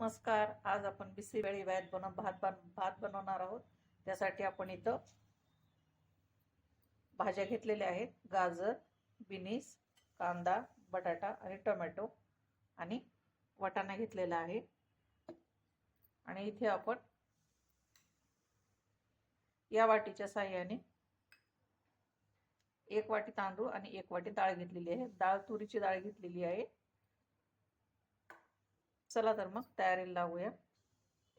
नमस्कार. आज आपण बिसी वेळी वयात बनव भात बन भात बनवणार आहोत. त्यासाठी आपण इथं भाज्या घेतलेल्या आहेत. गाजर बिनीस कांदा बटाटा आणि टोमॅटो आणि वाटाणा घेतलेला आहे. आणि इथे आपण या वाटीच्या साह्याने एक वाटी तांदूळ आणि एक वाटी डाळ घेतलेली आहे. डाळ तुरीची डाळ घेतलेली आहे. चला तर मग तयारीला लागूया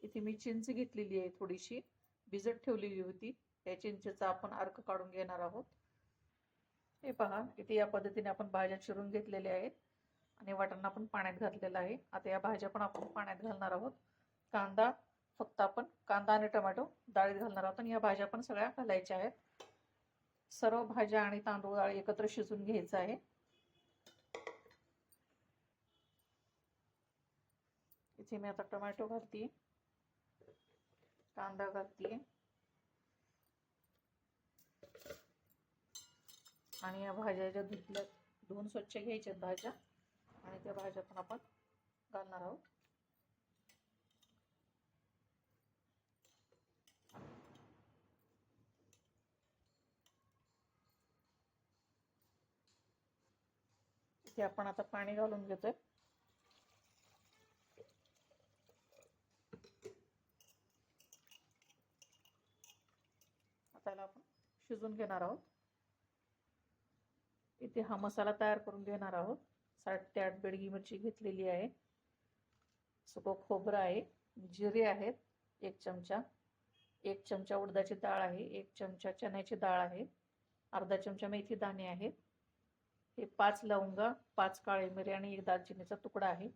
इथे मी चिंच घेतलेली आहे थोडीशी. भिजत ठेवलेली होती. या चिंचेचा आपण अर्क काढून घेणार आहोत. हे पहा इथे या पद्धतीने आपण भाज्या चिरून घेतलेल्या आहेत. आणि वाटाणा पण पाण्यात घातलेला आहे. आता या भाज्या पण आपण पाण्यात घालणार आहोत. कांदा फक्त आपण कांदा आणि टोमॅटो डाळीत घालणार आहोत. आणि या भाज्या पण सगळ्या घालायच्या आहेत. सर्व भाज्या आणि तांदूळ डाळ एकत्र शिजून घ्यायचं आहे. इथे मी आता टोमॅटो घालते. कांदा घालते. आणि या भाज्या ज्या धुतल्या धुवून स्वच्छ घ्यायच्यात भाज्या. आणि त्या भाज्या पण आपण घालणार आहोत. इथे आपण आता पाणी घालून घेतोय त्याला आपण शिजून घेणार आहोत. इथे हा मसाला तयार करून घेणार आहोत. साठ ते आठ बेडगी मिरची घेतलेली आहे. सुको खोबरं आहे. जिरे आहेत. एक चमचा. एक चमचा उडदाची डाळ आहे. एक चमचा चण्याची डाळ आहे. अर्धा चमचा मेथी दाणे आहेत. हे पाच लवंगा पाच काळे मिरे आणि एक दालचिनीचा तुकडा आहे.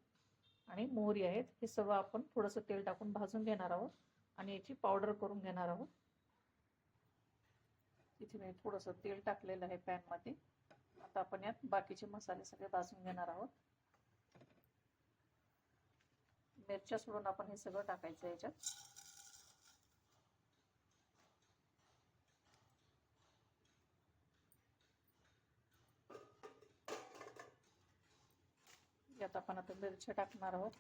आणि मोहरी आहेत. हे सर्व आपण थोडंसं तेल टाकून भाजून घेणार आहोत. आणि याची पावडर करून घेणार आहोत. इथे मी थोडंसं तेल टाकलेलं आहे पॅनमध्ये आता आपण यात बाकीचे मसाले सगळे भाजून घेणार आहोत. मिरच्या सोडून आपण हे सगळं टाकायचं याच्यात. यात आपण आता मिरच्या टाकणार आहोत.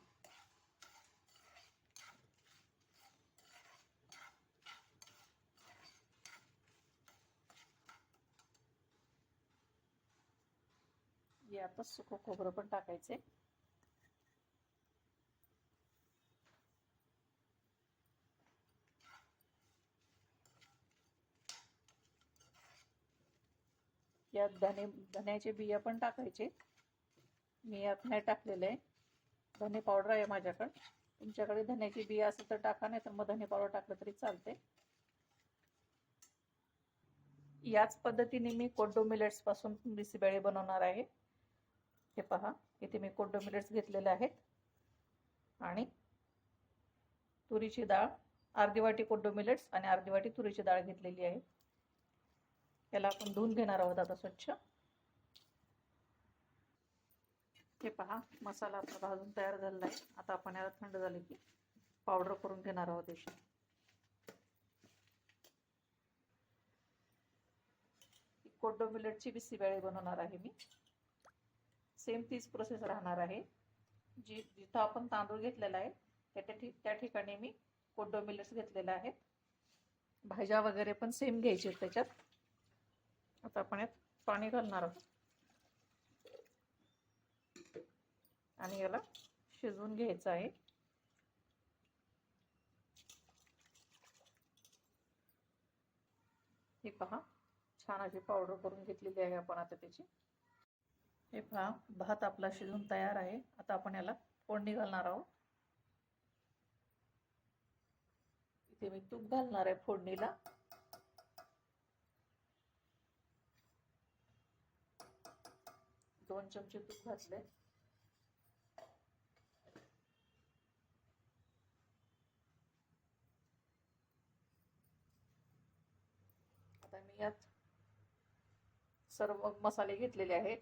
यातच सुकं खोबरं पण टाकायचे यात धने धन्याचे बिया पण टाकायचे. मी यात नाही टाकलेले. आहे धने पावडर आहे माझ्याकडे. तुमच्याकडे धन्याची बिया असेल तर टाका नाही तर मग धने पावडर टाकलं तरी चालते याच पद्धतीने मी कोड्डो मिलेट्सपासून बिसीबेळे बनवणार आहे. हे पहा इथे मी कोडो मिलेट्स घेतलेले आहेत. आणि तुरीची डाळ अर्धी वाटी कोडो मिलेट्स आणि अर्धी वाटी तुरीची डाळ घेतलेली आहे. याला आपण धुवून घेणार आहोत आता स्वच्छ. हे पहा मसाला आपला भाजून तयार झालेला आहे आता आपण याला थंड झाले की पावडर करून घेणार आहोत याची कोडो मिलेटची बिसी वेळी बनवणार आहे मी. सेम तीच प्रोसेस राहणार आहे. जी जिथं आपण तांदूळ घेतलेला आहे त्या ठिक त्या ठिकाणी मी कोडो मिलेट्स घेतलेले आहेत भाज्या वगैरे पण सेम घ्यायचे त्याच्यात. आता आपण यात पाणी घालणार आहोत. आणि याला शिजवून घ्यायचं आहे. हे पहा छान अशी पावडर करून घेतलेली आहे आपण आता त्याची. हे पहा भात आपला शिजून तयार आहे. आता आपण याला फोडणी घालणार आहोत. इथे मी तूप घालणार आहे फोडणीला. दोन चमचे तूप घातले. आता मी यात सर्व मसाले घेतलेले आहेत.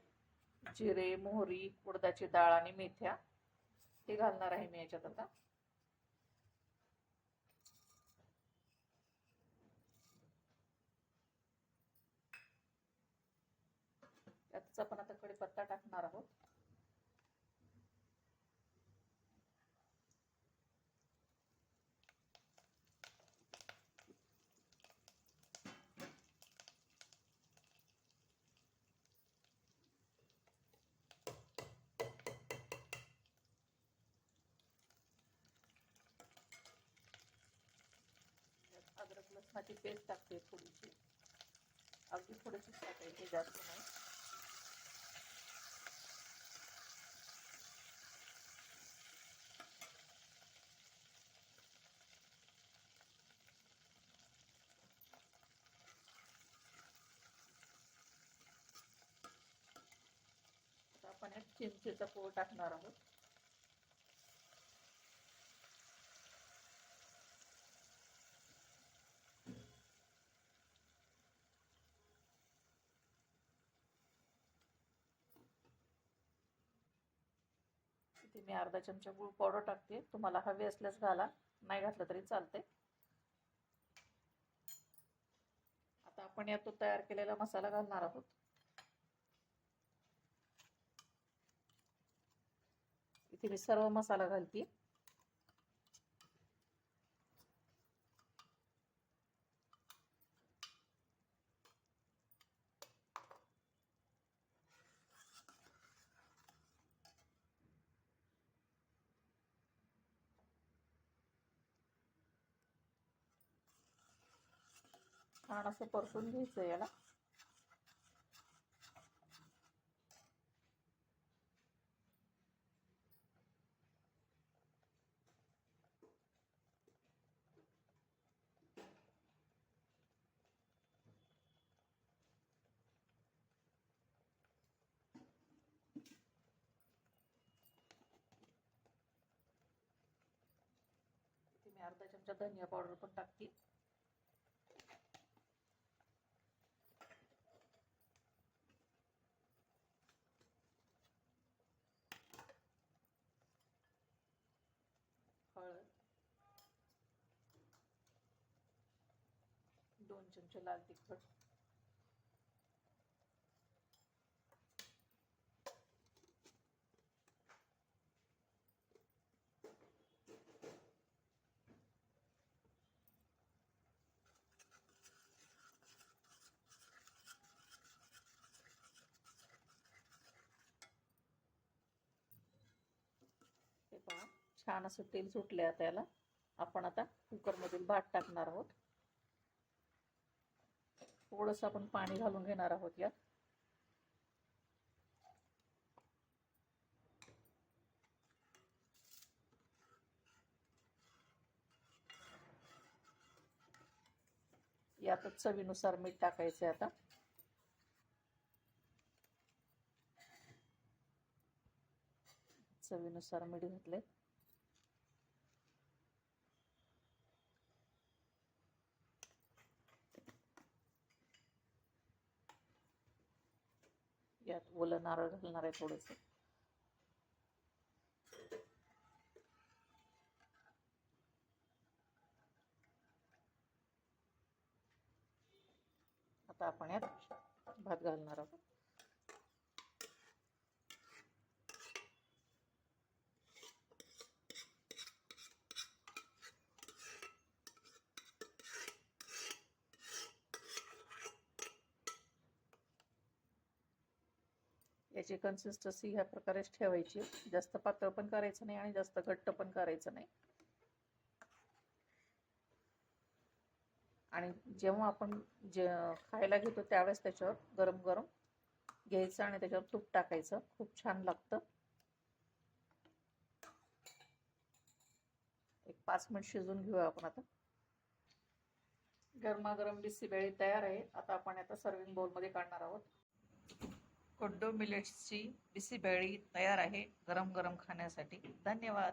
जिरे मोहरी उडदाची डाळ आणि मेथ्या. हे घालणार आहे मी याच्यात आता. त्याचा आपण आता कडीपत्ता टाकणार आहोत. लसणाची पेस्ट टाकते थोडीशी. अगदी थोडीशीच टाकायची जास्त नाही. आपण एक चिंचेचा पोळ टाकणार आहोत. इथे मी अर्धा चमचा गुळ पावडर टाकते. तुम्हाला हवे असल्यास घाला. नाही घातलं तरी चालते आता आपण यातून तयार केलेला मसाला घालणार आहोत. इथे मी सर्व मसाला घालते. छान असं परतून घ्यायचं याला. मी अर्धा चमचा धनिया पावडर पण टाकते. दोन चमचे लाल तिखट. हे पहा छान असं तेल सुटले आता याला. आपण आता कुकरमधील भात टाकणार आहोत. थोडस आपण पाणी घालून घेणार आहोत यात. यातच चवीनुसार मीठ टाकायचे आता. चवीनुसार मीठ घातले यात ओलं नारळ घालणार आहे थोडस. आता आपण यात भात घालणार आहोत. त्याची कन्सिस्टन्सी ह्या प्रकारेच ठेवायची. जास्त पातळ पण करायचं नाही आणि जास्त घट्ट पण करायचं नाही. आणि जेव्हा आपण जे खायला घेतो त्यावेळेस त्याच्यावर गरम गरम घ्यायचं आणि त्याच्यावर तूप टाकायचं. खूप छान लागतं. एक पाच मिनिट शिजून घेऊया आपण आता. गरमागरम बिसीबेळी तयार आहे. आता आपण आता सर्विंग बोलमध्ये काढणार आहोत. कोड्डो मिलेट्सची बिसीबेळी तयार आहे गरम गरम खाण्यासाठी. धन्यवाद.